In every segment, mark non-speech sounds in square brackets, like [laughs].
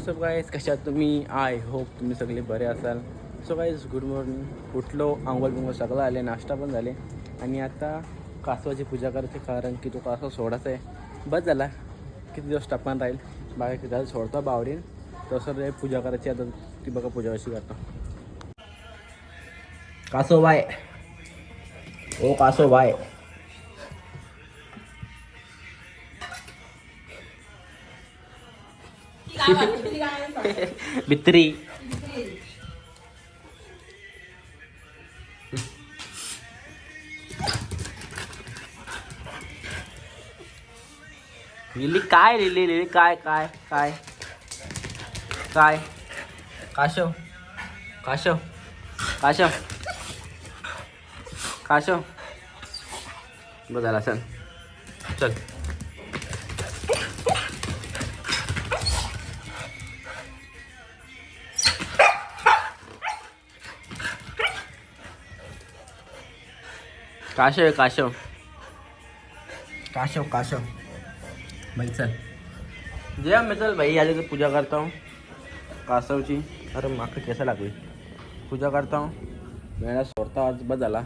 WhatsApp guys कशात तुम्ही? I hope तुम्ही सगळे बरे असाल. सो गाईज गुड मॉर्निंग उठलो आंघोळ बिंगोल सगळं आले नाश्ता पण झाले. आणि आता कासवाची पूजा करायची कारण की तो कासव सोडायचा आहे. बस झाला. किती दिवस टप्पान राहील? बाकी किती झालं सोडतो बावडीन तसं रे पूजा करायची आता ती बघा पूजा कशी करतो. कासो बाय. ओ कासो बाय. भित्री लिली काय लिली लिली काय काय काय काय काशव काशव काशव काशव बरं झाला चल चल काशव आहे काशव. काशव काशव. भाई चल. जे मी चल भाई आले तर पूजा करता. हूँ कासवची. अरे माका केसा लागली. पूजा करता. हूँ मेळा सोडता आज बस झाला.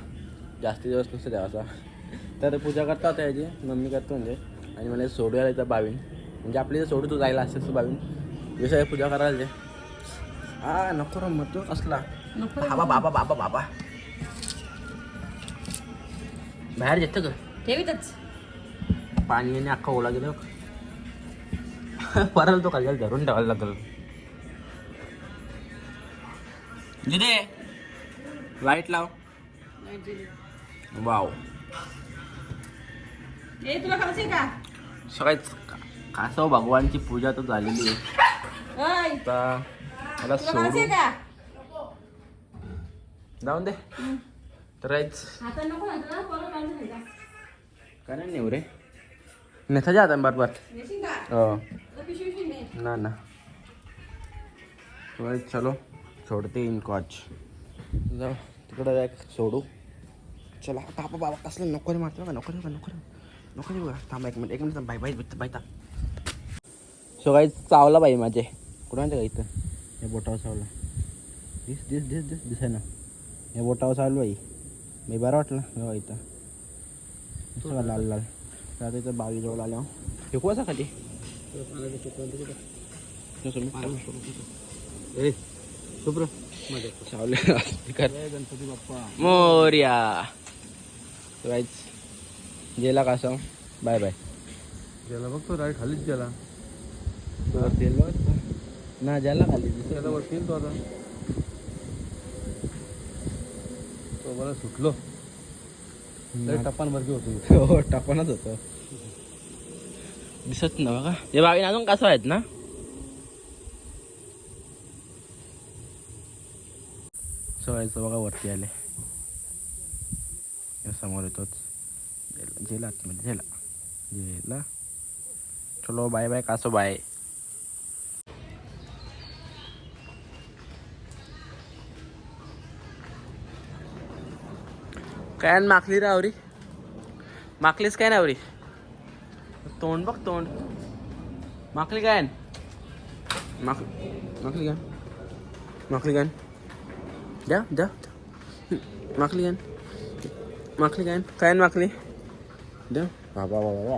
जास्ती दिवस नसतं द्यावाचा तर पूजा करता होता याची. मम्मी करतो म्हणजे. आणि मला सोडूया इथं बावीन म्हणजे आपली इथं सोडू तू जायला असेल तू बावीन दिवसा पूजा करायला जे हा नको रे मग तू कसला? बाबा बाबा बाबा बाबा. बाहेर येतं का? ठेवीतच. पाणी आणि अख्खा ओला गेलो [laughs] परत तो खाली धरून ठेवायला लागल. जिथे लाइट लाव. वाव ए तुला खायचंय का? सगळ्याच कासव भगवानची पूजा तर झालेली आहे. आता मला तुला खायचंय सोडू का? जाऊन दे. तर राईच काय नाही नेऊ रे. नेता जा आता बरोबर. हो. ने ना. तो चलो. सोडते इन कॉच जाऊ तिकडं एक सोडू. चला बाबा बाबा कसलं नको रे मारतो का नको रे बघा नको रे नको रे बघा. थांबा एक मिनिट एक minute bye bye bye bye so काही चावला बाई माझे. कुणाच्या का इथं? या बोटावर चावला. दिस दिस दिस दिस दिसाय ना या बोटावर चावलं बाई. मी बरं वाटलं. बघा इथं. बघा लाल लाल. तर आता इथं बावी जवळ आल्या फेकू असा खाली? गणपती बाप्पा. मोर्या. राईच गेला कासा बाय बाय. गेला बघतो राईट खालीच गेला तेल ना ज्याला खाली. त्याला वरती तो आता. तो बरं सुटलो टप्पान वरती होतो. हो टाकूनच होतो. दिसत ना बघा हे बावीन अजून कसं आहेत ना? सोळायचं बघा वरती आले. या समोर येतोच. आतमध्ये जेला. जेला. चलो बाय बाय कासो बाय. काय माखली रावरी माखलीच काय नावरी तोंड बघ तोंड. माखली काय माख माखली काय? माखली काय द्या द्या. माखली काय माखली काय काय माखली द्या. बाबा बाबा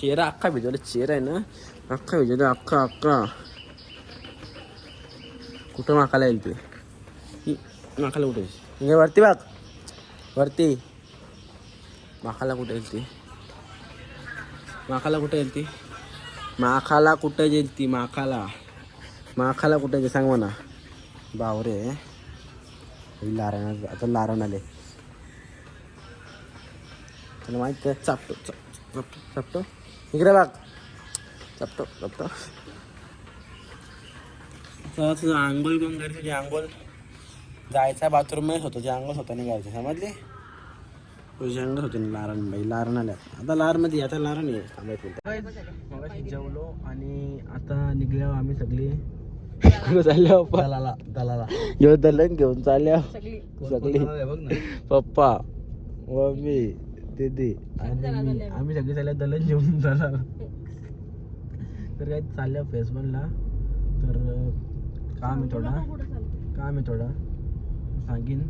चेहरा अख्खा भिजवला चेहरा आहे ना? अख्खा भिजवला अख्खा अख्खा. कुठं माखायला येईल ते? माखायला माकाला कुठे येईल हे वरती बघ. वरती. माखाला कुठे येईल ती? माखाला कुठे येईल ती? माखाला कुठे येईल ती? माखाला. माखाला कुठे येईल सांग म्हणा. बावरे. लारण आता लारण आले. तुला माहीत आहे? चापटो चाप- चापटो चापटो. इकडे बघ. चापटो चापटो. तर कोण करी तुझी जायचा बाथरूमच होतो जे अंगच होता नाही घ्यायचं समजले तुझे अंगच होते ना लारण बाई लारण आल्या आता लारमध्ये आता लारण आहे. थांबायचं जेवलो आणि आता निघलो आम्ही सगळे [laughs] दलाला दलाला. यो दलन घेऊन चालल्या सगळी. पप्पा मम्मी दीदी. आणि मी आम्ही सगळे चालल्या दलन घेऊन झाला तर काय चालल्या फेस वनला तर काम आहे थोडा. काम आहे थोडा. सांगीन.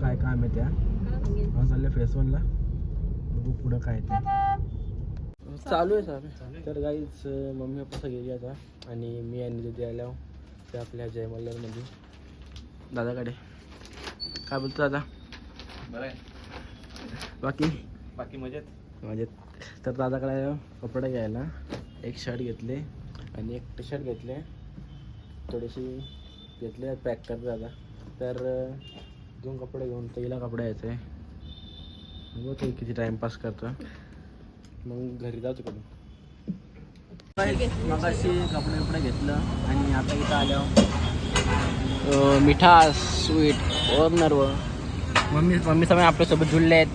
काय काम आहे त्या? हा चालल्या फेस वनला बघू पुढं काय ते. चालू आहे सर तर गाईच मम्मी पप्पा सगळे गेली आता. आणि मी आणि दिदी आल्या ते आपल्या जय मल्हारमध्ये दादाकडे. काय बोलतो दादा? बरं आहे. बाकी? बाकी मजेत? म्हणजे तर दादाकडे आलो कपडे घ्यायला. एक शर्ट घेतले आणि एक टी शर्ट घेतले. थोडेसे घेतले पॅक करतो दादा. तर दोन कपडे घेऊन पहिला कपडे यायचे. बघू ते किती टाइमपास करतो मग घरी जाऊ तिकडून. मगाशी कपडे कपडे घेतलं आणि आता इथं आल्यावर मिठा स्वीट और नर्व मम्मी मम्मी समोर आपल्यासोबत जुळले आहेत.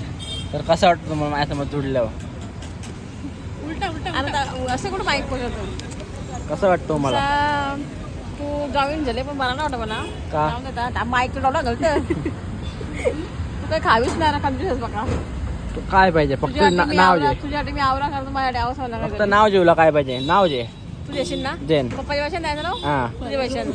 तर कसं वाटतं मग माझ्यासोबत जुळल्यावर? उलटा उलटा आता असं कुठं बाईक बोलतो कसं वाटतं मला तू जाऊन झाले पण मला नाही वाटत मला. का? देता. माईक घालत तू काही खावीच नाही ना कंटिन्युअस बघा. तू काय पाहिजे? फक्त तुझ्यासाठी ना- मी नाव आवरा जे तुझ्यासाठी मी आवरा करतो माझ्यासाठी आवाज फक्त नाव जेवला काय पाहिजे? नाव जे तू देशील ना? देन. पप्पाच्या भाषेत ना हा. तुझ्या भाषेत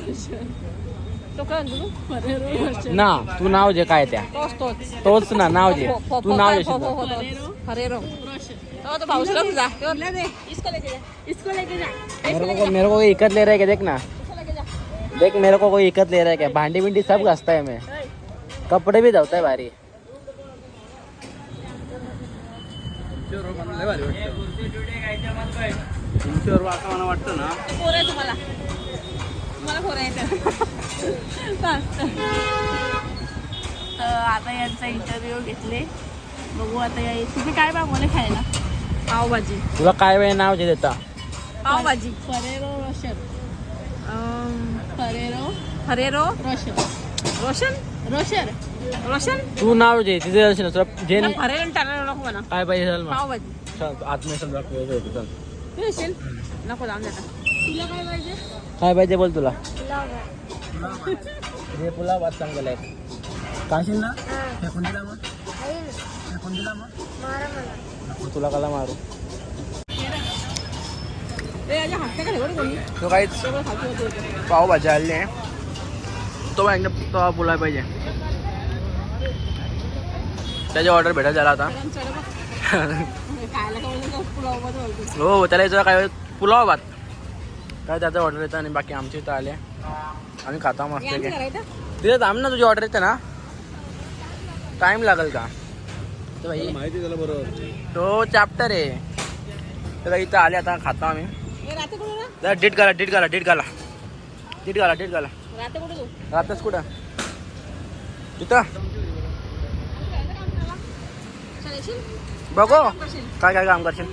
तो काय म्हणतो तू? ना तू नाव जे काय त्या. तोच तोच. तोच ना नाव जे हो, हो, तू हो, नाव. हो, तोच. फरेरो तो तो भाऊसला तुझा तो इसको लेके जा. इसको लेके जा. मेरे को मेरे को इकत ले रहा है क्या देख ना. देख मेरे को कोई इकत ले रहा है क्या? भांडी भिंडी सब घसता है मैं कपडे भी धवता है भारी। तुमच्यावर मला वाटतं ना पोर आहे तुम्हाला तुम्हाला पोर आहे तर आता यांचा इंटरव्ह्यू घेतले बघू आता या तुम्ही काय मागवले खायला पावभाजी तुला काय वेळ नाव जे देता? Pav bhaji. Ferrero Ferrero Rocher Rocher Rocher Rocher तू नाव जे तिथे असेल ना, जे फरेरो टाकायला नको म्हणा. काय पाहिजे चल मग? पावभाजी चल तू येशील? नको जाऊन देता तुला काय पाहिजे? काय पाहिजे बोल तुला? हे पुलाव भात चांगला आहे. काशील ना? फेकून दिला मग? फेकून दिला मग? तुला कला मारू ए याच्या हात काय एवढी कोणी तो काहीच पावभाजी आली आहे. तो एकदम तो पुलाव पाहिजे. त्याची ऑर्डर भेटायला झाला आता. [laughs] हो त्याला याचं काय पुलाव भात. काय त्याचं ऑर्डर येतं आणि बाकी आमच्या इथं आले आम्ही खाता मस्त तिथे थांब ना तुझी ऑर्डर येते ना. टाइम लागेल का? तर भाई माहिती त्याला बरोबर. तो चॅप्टर आहे. तर इथं आले आता खातो आम्ही. हे जरा डीट घाला डीट घाला डीट घाला. डीट घाला डीट घाला. रात्री कुठे तू? राहतेस कुठं? तिथं बघू. काय काय काम करशील?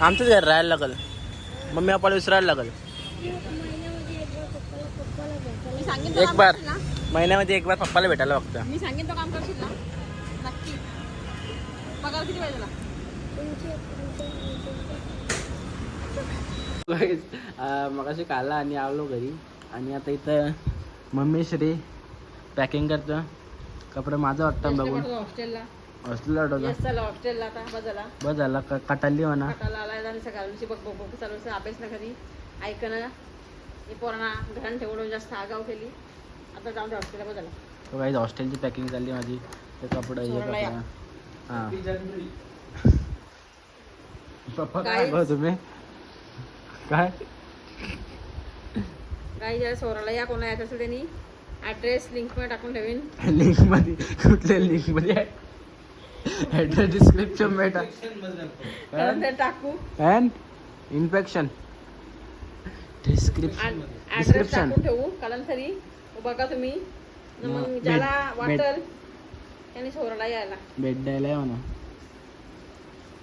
आमचंच घर राहायला लागल. मम्मी पप्पाला विसरायला लागल. एक बार. महिन्यामध्ये एक बार पप्पाला भेटायला बघतं मी सांगेन तो काम करशील ना? नक्की. पगार किती पाहिजे तुला मग अशी काढला आणि आलो घरी आणि आता इथं मम्मी श्री पॅकिंग करतं कपडे माझं वाटतं बघून हॉस्टेलला हॉस्टेलला चला हॉस्टेलला आता बस झाला कटाली म्हणा सकाळची बघ बघ बघ चालू अभ्यास ना घरी ऐकणं हे पोरांना घरात ठेवून जास्त आगाव केली आता जाऊन हॉस्टेलला बदला तो काही हॉस्टेलची पॅकिंग चालली माझी ते कपडे हे हां पप्पा काय तुम्ही काय? काही जरा सोराला या कोणा येत असेल त्यांनी? ॲड्रेस लिंकमध्ये टाकून ठेवीन. लिंकमध्ये. कुठल्या लिंकमध्ये ऍड्रेस डिस्क्रिप्शन भेटा ते टाकू. And infection description Description. टाकून ठेवू कारण तरी. बघा तुम्ही. न मग मग भेट- ज्याला भेट- वाटल त्यांनी सोराला यायला. बेड द्यायला आहे म्हणा.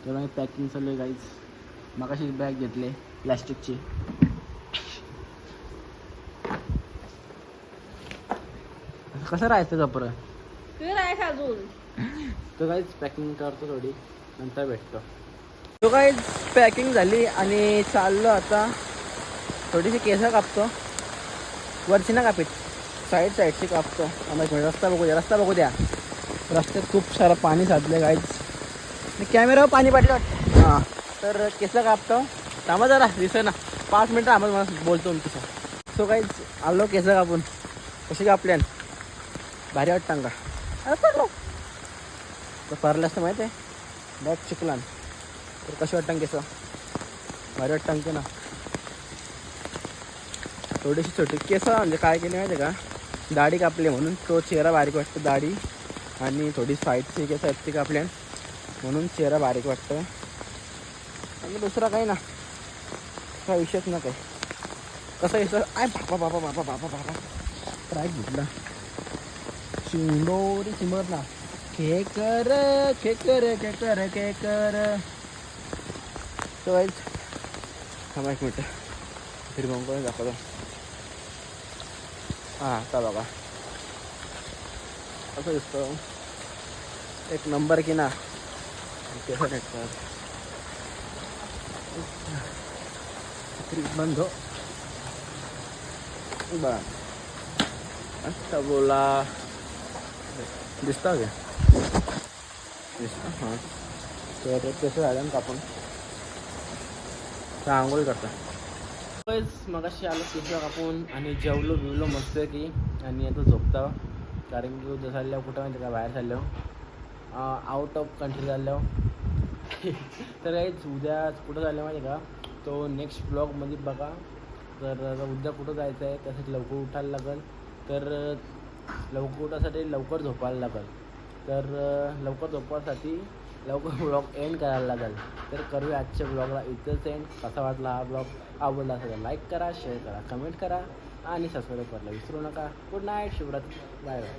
तर पॅकिंग चालू आहे गाईज मग अशी बॅग घेतली. प्लॅस्टिकची. कसं राहायचं अजून. तो काहीच पॅकिंग करतो थोडी नंतर भेटतो. तो काही पॅकिंग झाली आणि चाललो आता. थोडीशी केसं कापतो. वरची ना कापीत साईड साईडची कापतो. आम्हाला रस्ता बघू द्या रस्ता बघू द्या रस्त्यात खूप सारं पाणी साचलं काहीच कॅमेरावर पाणी पाडलं वाटतं. हां. तर केसं कापतो. थांबा जरा दिसत ना. पाच मिनटं आम्हाला मला बोलतो मी तुझं. सो काही आलो केस कापून कशी कापल्यान भारी वाटतं का? पडलो तर परलं असतं माहिती आहे बॅग चिकलान तर कशी वाटतं केस भारी वाटतं की ना थोडीशी छोटी केस म्हणजे काय केली माहिती आहे का? दाढी कापली म्हणून. तो चेहरा बारीक वाटतो दाढी. आणि थोडी साईडची केस आहेत ती कापल्या म्हणून चेहरा बारीक वाटतं आणि दुसरा काही ना काय विषयच ना काही. कसं येतं आय बापा बापा बापा बापा बापा ट्राय घेतला शिंगोरी चिमर ना खेकर खेकर खेकर खेकर. के कर थांबा एक मिनटं. फिर मग कोणी दाखवतो. हां आता बघा. असं दिसतं. एक नंबर की ना बरं अच्छा बोला दिसता का दिसतं हां तर कसं झालं ना कापून आंघोळ करता मग अशी आलो पिझ्झा कापून आणि जेवलो बिवलो मस्त की आणि आता झोपता कारण की उद्या चालल्यावर कुठं माहिती का बाहेर चालल्यावर आउट ऑफ कंट्री चालल्यावर तर काहीच उद्या कुठं चाललं माहिती का तो नेक्स्ट ब्लॉगमध्ये बघा. तर उद्या कुठं जायचं आहे त्यासाठी लवकर उठायला लागेल. तर लवकर उठासाठी लवकर झोपायला लागेल. तर लवकर झोपासाठी लवकर ब्लॉग एंड करायला लागेल. तर करूया आजच्या ब्लॉगला इथंच एंड कसा वाटला हा ब्लॉग आवडला असेल लाईक करा शेअर करा कमेंट करा आणि सबस्क्राईब करायला विसरू नका. Good night Shivratri bye bye